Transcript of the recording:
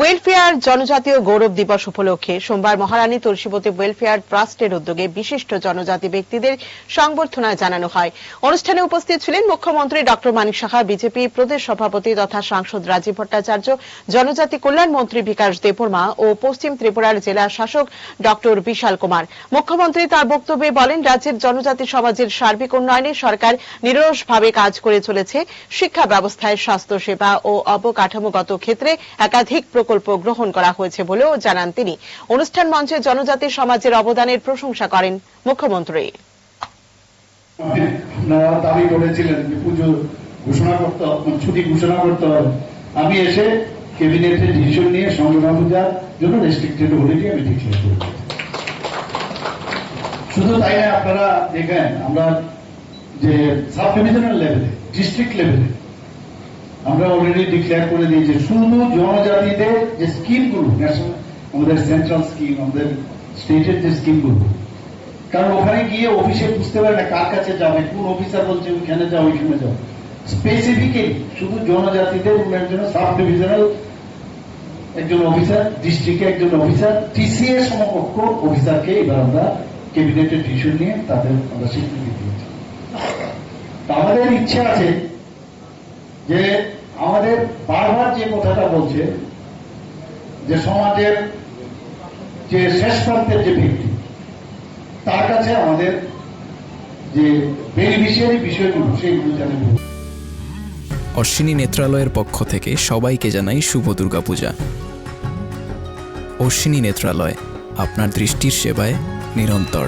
Welfare জনজাতীয় গৌরব দিবস উপলক্ষে সোমবার মহারানী তুলসীবতী ওয়েলফেয়ার ট্রাস্টের উদ্যোগে বিশিষ্ট জনজাতি ব্যক্তিদের সংবর্ধনা জানানো হয় অনুষ্ঠানে উপস্থিত ছিলেন মুখ্যমন্ত্রী ডক্টর মানিক সাহা বিজেপি প্রদেশ সভাপতি তথা সাংসদ রাজীব ভট্টাচার্য জনজাতি কল্যাণ মন্ত্রী বিকাশ দেববর্মা ও পশ্চিম ত্রিপুরার জেলা শাসক ডক্টর বিশাল কুমার মুখ্যমন্ত্রী তার বক্তব্যে বলেন, রাজ্যের জনজাতি সমাজের সার্বিক উন্নয়নে সরকার নিরলসভাবে কাজ করে চলেছে। শিক্ষা ব্যবস্থায় স্বাস্থ্য সেবা ও অবকাঠামোগত ক্ষেত্রে একাধিক প্রকল্প গ্রহণ করা হয়েছে বলেও জানান তিনি। অনুষ্ঠান মঞ্চে জনজাতি সমাজের অবদানের প্রশংসা করেন মুখ্যমন্ত্রী। দাবি করেছিলেন পুজো ঘোষণা করতে ছুটি ঘোষণা করতে হবে। আমি এসে ক্যাবিনেটের ডিসিশন নিয়ে সংগ্রাম পূজার জন্য রেস্ট্রিক্টেড হলিডে আমি ডিক্লেয়ার শুধু তাই না, আপনারা দেখেন, আমরা যে সাব ডিভিশনাল লেভেলে ডিস্ট্রিক্ট লেভেলে আমরা অলরেডি ডিক্লেয়ার করে দিয়েছি, শুধু জনজাতিদের যে স্কিমগুলো আমাদের সেন্ট্রাল স্কিম আমাদের স্টেটের যে স্কিমগুলো, কারণ ওখানে গিয়ে অফিসে বুঝতে পারে না কার কাছে যাবে, কোন অফিসার বলছে ওইখানে যাও ওইখানে যাও। স্পেসিফিক্যালি শুধু জনজাতিদের উন্নয়নের জন্য সাব ডিভিশনাল একজন অফিসার ডিস্ট্রিক্টে একজন অফিসার টিসিএ সমকক্ষ অফিসারকে এবার আমরা ক্যাবিনেটের ডিসিশন নিয়ে তাদের আমরা স্বীকৃতি দিয়েছি। আমাদের ইচ্ছে আছে যে আমাদের বারবার যে কথাটা বলছে, যে সমাজের যে শেষ প্রান্তের যে ব্যক্তি, তার কাছে আমাদের যে বেনিফিশিয়ারি বিষয়গুলো, সেইগুলো জানে অশ্বিনী নেত্রালয়ের পক্ষ থেকে সবাইকে জানাই শুভ দুর্গাপূজা। অশ্বিনী নেত্রালয়, আপনার দৃষ্টির সেবায় নিরন্তর।